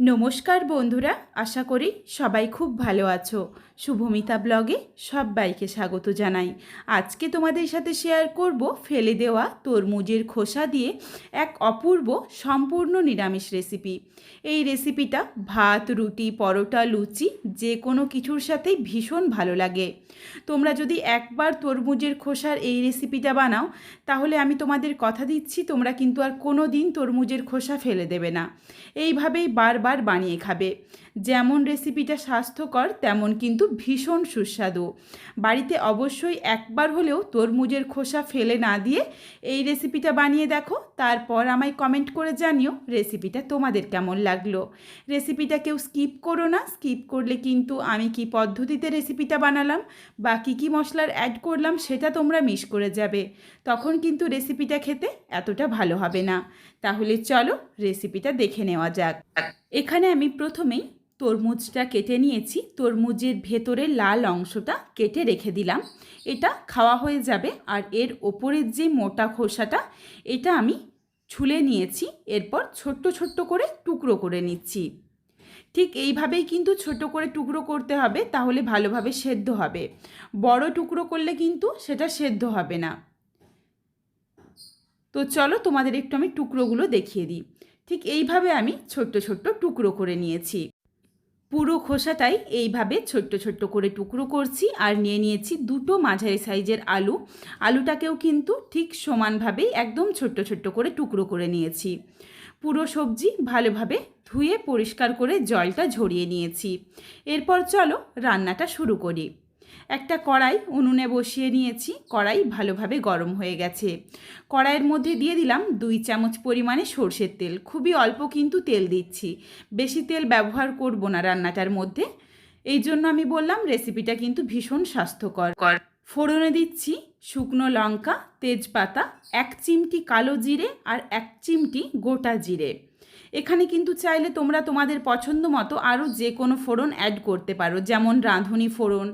নমস্কার বন্ধুরা, আশা করি সবাই খুব ভালো আছো। শুভমিতা ব্লগে সবাইকে স্বাগত জানাই। আজকে তোমাদের সাথে শেয়ার করব ফেলে দেওয়া তরমুজের খোসা দিয়ে এক অপূর্ব সম্পূর্ণ নিরামিষ রেসিপি এই রেসিপিটা ভাত, রুটি, পরোটা, লুচি যে কোনো কিছুর সাথেই ভীষণ ভালো লাগে। তোমরা যদি একবার তরমুজের খোসার এই রেসিপিটা বানাও, তাহলে আমি তোমাদের কথা দিচ্ছি, তোমরা কিন্তু আর কোনো দিন তরমুজের খোসা ফেলে দেবে না। এইভাবেই বারবার বানিয়ে খাবে। যেমন রেসিপিটা স্বাস্থ্যকর তেমন কিন্তু ভীষণ সুস্বাদু। বাড়িতে অবশ্যই একবার হলেও তরমুজের খোসা ফেলে না দিয়ে এই রেসিপিটা বানিয়ে দেখো তারপর আমায় কমেন্ট করে জানিও রেসিপিটা তোমাদের কেমন লাগল। রেসিপিটা কেউ স্কিপ করো না স্কিপ করলে কিন্তু আমি কি পদ্ধতিতে রেসিপিটা বানালাম বা কী কী মশলার অ্যাড করলাম সেটা তোমরা মিস করে যাবে। তখন কিন্তু রেসিপিটা খেতে এতটা ভালো হবে না। তাহলে চলো রেসিপিটা দেখে নেওয়া যাক। এখানে আমি প্রথমেই তরমুজটা কেটে নিয়েছি। তরমুজের ভেতরের লাল অংশটা কেটে রেখে দিলাম। এটা খাওয়া হয়ে যাবে। আর এর ওপরের যে মোটা খোসাটা, এটা আমি ছুলে নিয়েছি। এরপর ছোট্ট ছোট্ট করে টুকরো করে নিচ্ছি। ঠিক এইভাবেই কিন্তু ছোট করে টুকরো করতে হবে, তাহলে ভালোভাবে সেদ্ধ হবে। বড় টুকরো করলে কিন্তু সেটা সেদ্ধ হবে না। তো চলো তোমাদের একটু আমি টুকরোগুলো দেখিয়ে দিই। ঠিক এইভাবে আমি ছোট্ট ছোট্ট টুকরো করে নিয়েছি। পুরো খোসাটাই এইভাবে ছোট্ট ছোট্ট করে টুকরো করছি আর নিয়ে নিয়েছি দুটো মাঝারি সাইজের আলু। আলুটাকেও কিন্তু ঠিক সমানভাবেই একদম ছোট্ট ছোট্ট করে টুকরো করে নিয়েছি। পুরো সবজি ভালোভাবে ধুয়ে পরিষ্কার করে জলটা ঝরিয়ে নিয়েছি। এরপর চলো রান্নাটা শুরু করি। একটা কড়াই উনুনে বসিয়ে নিয়েছি। কড়াই ভালোভাবে গরম হয়ে গেছে। কড়াইয়ের মধ্যে দিয়ে দিলাম দুই চামচ পরিমাণে সর্ষের তেল। খুবই অল্প কিন্তু তেল দিচ্ছি। বেশি তেল ব্যবহার করব না রান্নাটার মধ্যে। এই জন্য আমি বললাম রেসিপিটা কিন্তু ভীষণ স্বাস্থ্যকর। কর ফোড়নে দিচ্ছি শুকনো লঙ্কা তেজপাতা এক চিমটি কালো জিরে আর এক চিমটি গোটা জিরে। এখানে কিন্তু চাইলে তোমরা তোমাদের পছন্দ মতো আরও যে কোনো ফোড়ন অ্যাড করতে পারো। যেমন রাঁধুনি ফোড়ন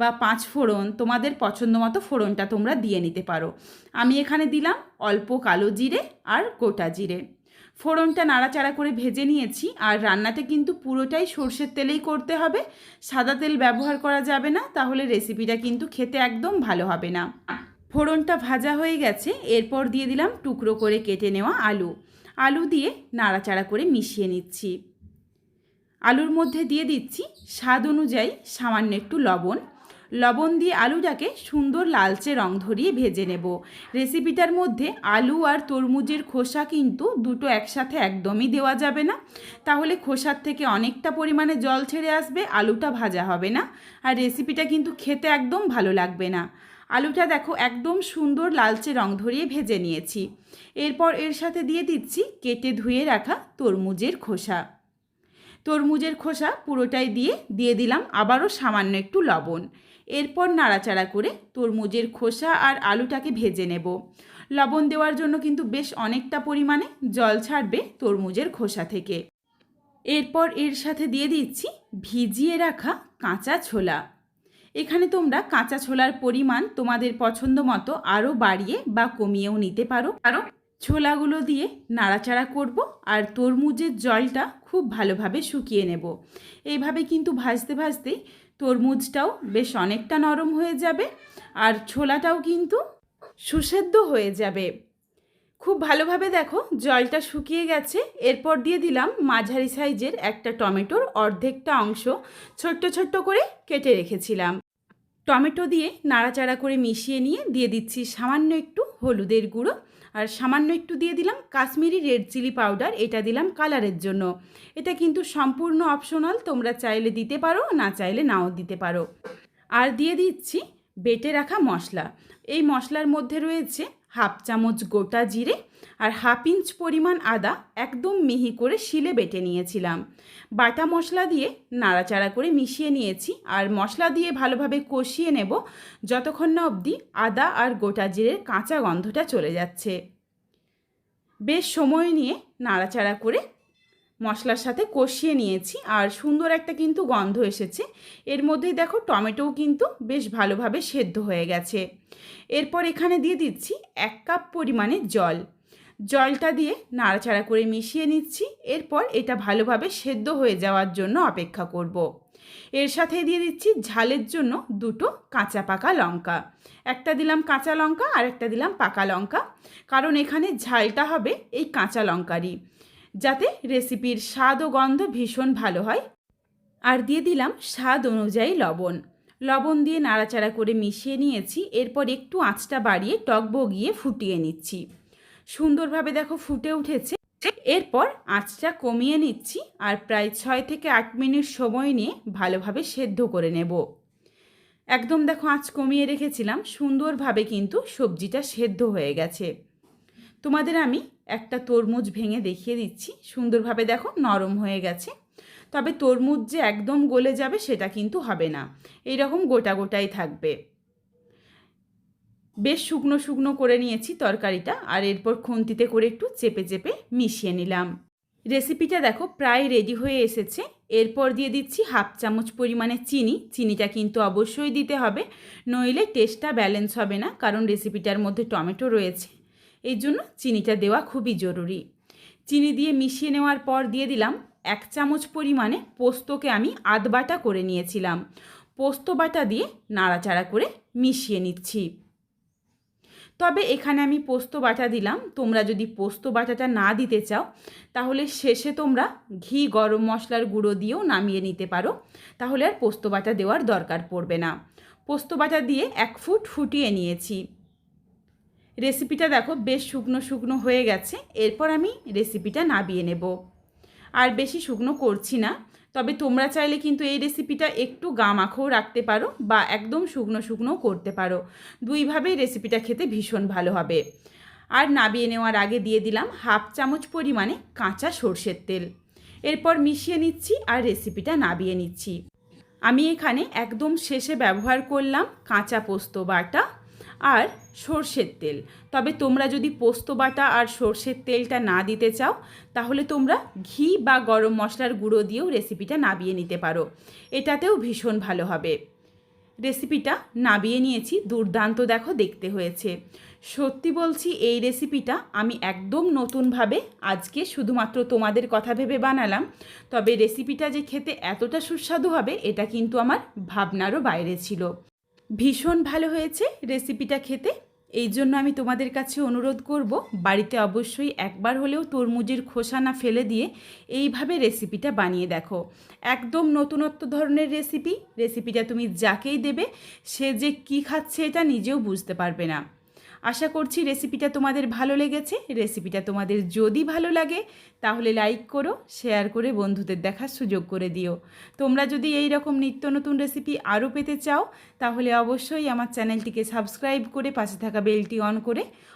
বা পাঁচ ফোড়ন, তোমাদের পছন্দ মতো ফোড়নটা তোমরা দিয়ে নিতে পারো। আমি এখানে দিলাম অল্প কালো জিরে আর গোটা জিরে। ফোড়নটা নাড়াচাড়া করে ভেজে নিয়েছি আর রান্নাটা কিন্তু পুরোটাই সর্ষের তেলেই করতে হবে। সাদা তেল ব্যবহার করা যাবে না, তাহলে রেসিপিটা কিন্তু খেতে একদম ভালো হবে না। ফোড়নটা ভাজা হয়ে গেছে, এরপর দিয়ে দিলাম টুকরো করে কেটে নেওয়া আলু। আলু দিয়ে নাড়াচাড়া করে মিশিয়ে নিচ্ছি। আলুর মধ্যে দিয়ে দিচ্ছি স্বাদ অনুযায়ী সামান্য একটু লবণ। লবণ দিয়ে আলুটাকে সুন্দর লালচে রং ধরিয়ে ভেজে নেব। রেসিপিটার মধ্যে আলু আর তরমুজের খোসা কিন্তু দুটো একসাথে একদমই দেওয়া যাবে না। তাহলে খোসার থেকে অনেকটা পরিমাণে জল ছেড়ে আসবে, আলুটা ভাজা হবে না। আর রেসিপিটা কিন্তু খেতে একদম ভালো লাগবে না। আলুটা দেখো একদম সুন্দর লালচে রং ধরিয়ে ভেজে নিয়েছি। এরপর এর সাথে দিয়ে দিচ্ছি কেটে ধুয়ে রাখা তরমুজের খোসা। তরমুজের খোসা পুরোটাই দিয়ে দিয়ে দিলাম আবারও সামান্য একটু লবণ। এরপর নাড়াচাড়া করে তরমুজের খোসা আর আলুটাকে ভেজে নেব। লবণ দেওয়ার জন্য কিন্তু বেশ অনেকটা পরিমাণে জল ছাড়বে তরমুজের খোসা থেকে। এরপর এর সাথে দিয়ে দিচ্ছি ভিজিয়ে রাখা কাঁচা ছোলা। এখানে তোমরা কাঁচা ছোলার পরিমাণ তোমাদের পছন্দ মতো আরও বাড়িয়ে বা কমিয়েও নিতে পারো। আরও ছোলাগুলো দিয়ে নাড়াচাড়া করব আর তরমুজের জলটা খুব ভালোভাবে শুকিয়ে নেব। এইভাবে কিন্তু ভাজতে ভাজতেই তরমুজটাও বেশ অনেকটা নরম হয়ে যাবে আর ছোলাটাও কিন্তু সুসেদ্ধ হয়ে যাবে। খুব ভালোভাবে দেখো জলটা শুকিয়ে গেছে। এরপর দিয়ে দিলাম মাঝারি সাইজের একটা টমেটোর অর্ধেকটা অংশ ছোট্ট ছোট্ট করে কেটে রেখেছিলাম। টমেটো দিয়ে নাড়াচাড়া করে মিশিয়ে নিয়ে দিয়ে দিচ্ছি সামান্য একটু হলুদের গুঁড়ো আর সামান্য একটু দিয়ে দিলাম কাশ্মীরি রেড চিলি পাউডার, এটা দিলাম কালারের জন্য। এটা কিন্তু সম্পূর্ণ অপশনাল, তোমরা চাইলে দিতে পারো, না চাইলে নাও দিতে পারো। আর দিয়ে দিচ্ছি বেটে রাখা মশলা। এই মশলার মধ্যে রয়েছে হাফ চামচ গোটা জিরে আর হাফ ইঞ্চ পরিমাণ আদা একদম মিহি করে শিলে বেটে নিয়েছিলাম। বাটা মশলা দিয়ে নাড়াচাড়া করে মিশিয়ে নিয়েছি আর মশলা দিয়ে ভালোভাবে কষিয়ে নেব যতক্ষণ না অবধি আদা আর গোটা জিরের কাঁচা গন্ধটা চলে যাচ্ছে। বেশ সময় নিয়ে নাড়াচাড়া করে মশলার সাথে কষিয়ে নিয়েছি আর সুন্দর একটা কিন্তু গন্ধ এসেছে। এর মধ্যেই দেখো টমেটোও কিন্তু বেশ ভালোভাবে সেদ্ধ হয়ে গেছে। এরপর এখানে দিয়ে দিচ্ছি এক কাপ পরিমাণে জল। জলটা দিয়ে নাড়াচাড়া করে মিশিয়ে নিচ্ছি। এরপর এটা ভালোভাবে সেদ্ধ হয়ে যাওয়ার জন্য অপেক্ষা করব। এর সাথে দিয়ে দিচ্ছি ঝালের জন্য দুটো কাঁচা পাকা লঙ্কা। একটা দিলাম কাঁচা লঙ্কা আর একটা দিলাম পাকা লঙ্কা। কারণ এখানে ঝালটা হবে এই কাঁচা লঙ্কারই। যাতে রেসিপির স্বাদ ও গন্ধ ভীষণ ভালো হয়। আর দিয়ে দিলাম স্বাদ অনুযায়ী লবণ। লবণ দিয়ে নাড়াচাড়া করে মিশিয়ে নিয়েছি, এরপর একটু আঁচটা বাড়িয়ে টক বগিয়ে ফুটিয়ে নিচ্ছি। সুন্দরভাবে দেখো ফুটে উঠেছে। এরপর আঁচটা কমিয়ে নিচ্ছি আর প্রায় ছয় থেকে আট মিনিট সময় নিয়ে ভালোভাবে সেদ্ধ করে নেব। একদম দেখো আঁচ কমিয়ে রেখেছিলাম, সুন্দরভাবে কিন্তু সবজিটা সেদ্ধ হয়ে গেছে। তোমাদের আমি একটা তরমুজ ভেঙে দেখিয়ে দিচ্ছি। সুন্দরভাবে দেখো নরম হয়ে গেছে। তবে তরমুজ যে একদম গলে যাবে সেটা কিন্তু হবে না। এই রকম গোটা গোটাই থাকবে। বেশ শুকনো শুকনো করে নিয়েছি তরকারিটা আর এরপর খুন্তিতে করে একটু চেপে চেপে মিশিয়ে নিলাম। রেসিপিটা দেখো প্রায় রেডি হয়ে এসেছে। এরপর দিয়ে দিচ্ছি হাফ চামচ পরিমাণে চিনি। চিনিটা কিন্তু অবশ্যই দিতে হবে। নইলে টেস্টটা ব্যালেন্স হবে না, কারণ রেসিপিটার মধ্যে টমেটো রয়েছে। এই জন্য চিনিটা দেওয়া খুবই জরুরি। চিনি দিয়ে মিশিয়ে নেওয়ার পর দিয়ে দিলাম এক চামচ পরিমাণে পোস্তকে আমি আধ বাটা করে নিয়েছিলাম। পোস্ত বাটা দিয়ে নাড়াচাড়া করে মিশিয়ে নিচ্ছি। তবে এখানে আমি পোস্ত বাটা দিলাম। তোমরা যদি পোস্ত বাটাটা না দিতে চাও, তাহলে শেষে তোমরা ঘি, গরম মশলার গুঁড়ো দিয়েও নামিয়ে নিতে পারো। তাহলে আর পোস্ত বাটা দেওয়ার দরকার পড়বে না। পোস্ত বাটা দিয়ে এক ফুট ফুটিয়ে নিয়েছি। রেসিপিটা দেখো, বেশ শুকনো শুকনো হয়ে গেছে। এরপর আমি রেসিপিটা নাবিয়ে নেব। আর বেশি শুকনো করছি না, তবে তোমরা চাইলে কিন্তু এই রেসিপিটা একটু গা মাখেও রাখতে পারো বা একদম শুকনো শুকনোও করতে পারো। দুইভাবেই রেসিপিটা খেতে ভীষণ ভালো হবে। আর নাবিয়ে নেওয়ার আগে দিয়ে দিলাম হাফ চামচ পরিমাণে কাঁচা সর্ষের তেল। এরপর মিশিয়ে নিচ্ছি আর রেসিপিটা নাবিয়ে নিচ্ছি। আমি এখানে একদম শেষে ব্যবহার করলাম কাঁচা পোস্ত বাটা আর সর্ষের তেল। তবে তোমরা যদি পোস্ত বাটা আর সর্ষের তেলটা না দিতে চাও, তাহলে তোমরা ঘি বা গরম মশলার গুঁড়ো দিয়েও রেসিপিটা নাবিয়ে নিতে পারো। এটাতেও ভীষণ ভালো হবে। রেসিপিটা নাবিয়ে নিয়েছি, দুর্দান্ত দেখো দেখতে হয়েছে। সত্যি বলছি, এই রেসিপিটা আমি একদম নতুনভাবে আজকে শুধুমাত্র তোমাদের কথা ভেবে বানালাম। তবে রেসিপিটা যে খেতে এতটা সুস্বাদু হবে, এটা কিন্তু আমার ভাবনারও বাইরে ছিল। ভীষণ ভালো হয়েছে রেসিপিটা খেতে। এই জন্য আমি তোমাদের কাছে অনুরোধ করব, বাড়িতে অবশ্যই একবার হলেও তরমুজের খোসা না ফেলে দিয়ে এইভাবে রেসিপিটা বানিয়ে দেখো। একদম নতুনত্ব ধরনের রেসিপি রেসিপিটা তুমি যাকেই দেবে, সে যে কি খাচ্ছে এটা নিজেও বুঝতে পারবে না। আশা করছি রেসিপিটা তোমাদের ভালো লেগেছে। রেসিপিটা তোমাদের যদি ভালো লাগে, তাহলে লাইক করো শেয়ার করে বন্ধুদের দেখার সুযোগ করে দিও। তোমরা যদি এই রকম নিত্য নতুন রেসিপি আরও পেতে চাও, তাহলে অবশ্যই আমার চ্যানেলটিকে সাবস্ক্রাইব করে পাশে থাকা বেলটি অন করে